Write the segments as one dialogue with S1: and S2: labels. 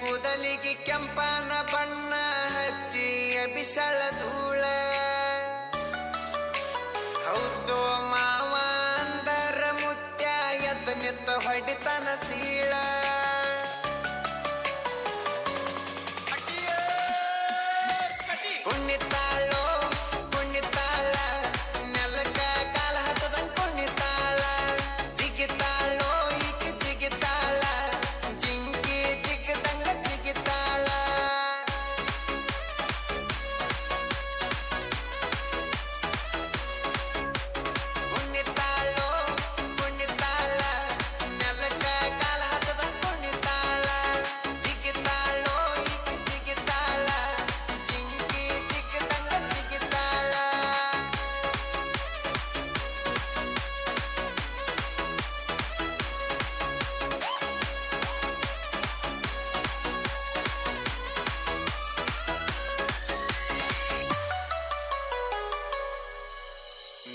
S1: ಕೂದಲಿಗೆ ಕೆಂಪನ ಬಣ್ಣ ಹಚ್ಚಿ ಬಿಸಳ ಧೂಳ. ಹೌದು ಮಾವ ಅಂದರ ಮುತ್ಯ ಎತ್ತ ನಿತ್ತ ಹೊಡಿತನ ಸೀಳ.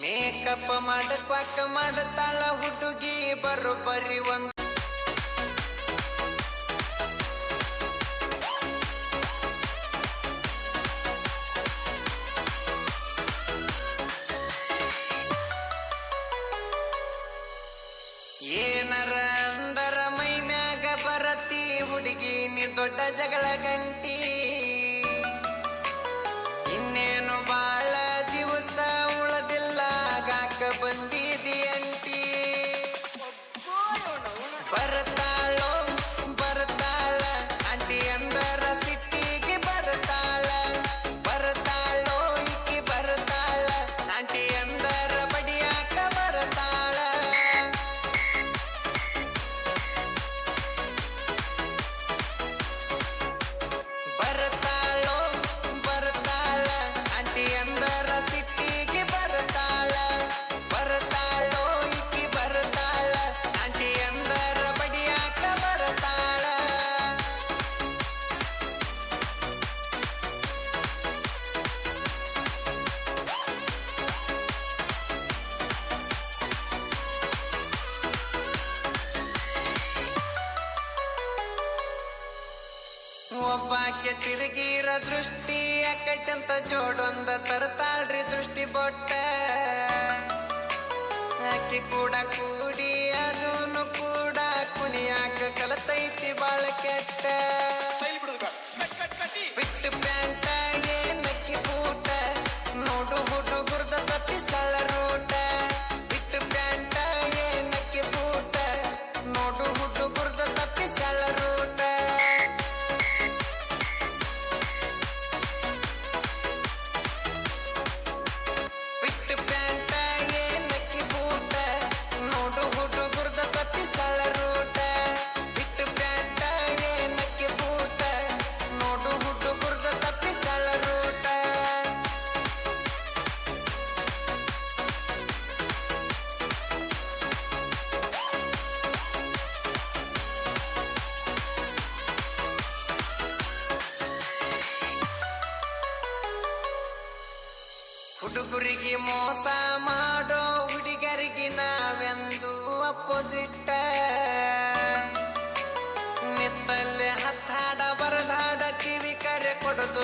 S1: ಮೇಕಪ್ ಮಾಡ ಪಾಕ ಮಾಡತಾಳ ಹುಡುಗಿ ಬರಿ ಒಂದು. ಒಬ್ಬಾಕೆ ತಿರುಗಿರ ದೃಷ್ಟಿ ಯಾಕೈತಂತ ಜೋಡೊಂದ ತರ್ತಾಳ್ರಿ ದೃಷ್ಟಿ ಬೊಟ್ಟೆ. ಆಕೆ ಕೂಡ ಕೂ ಹುಡುಗರಿಗೆ ಮೋಸ ಮಾಡೋ ಹುಡುಗರಿಗೆ ನಾವೆಂದು ಅಪೋಸಿಟ್ಟ ನಿತ್ತಲ್ಲಿ ಹತ್ತಾಡ ಬರದಾಡ ಕಿವಿ ಕರೆ ಕೊಡದು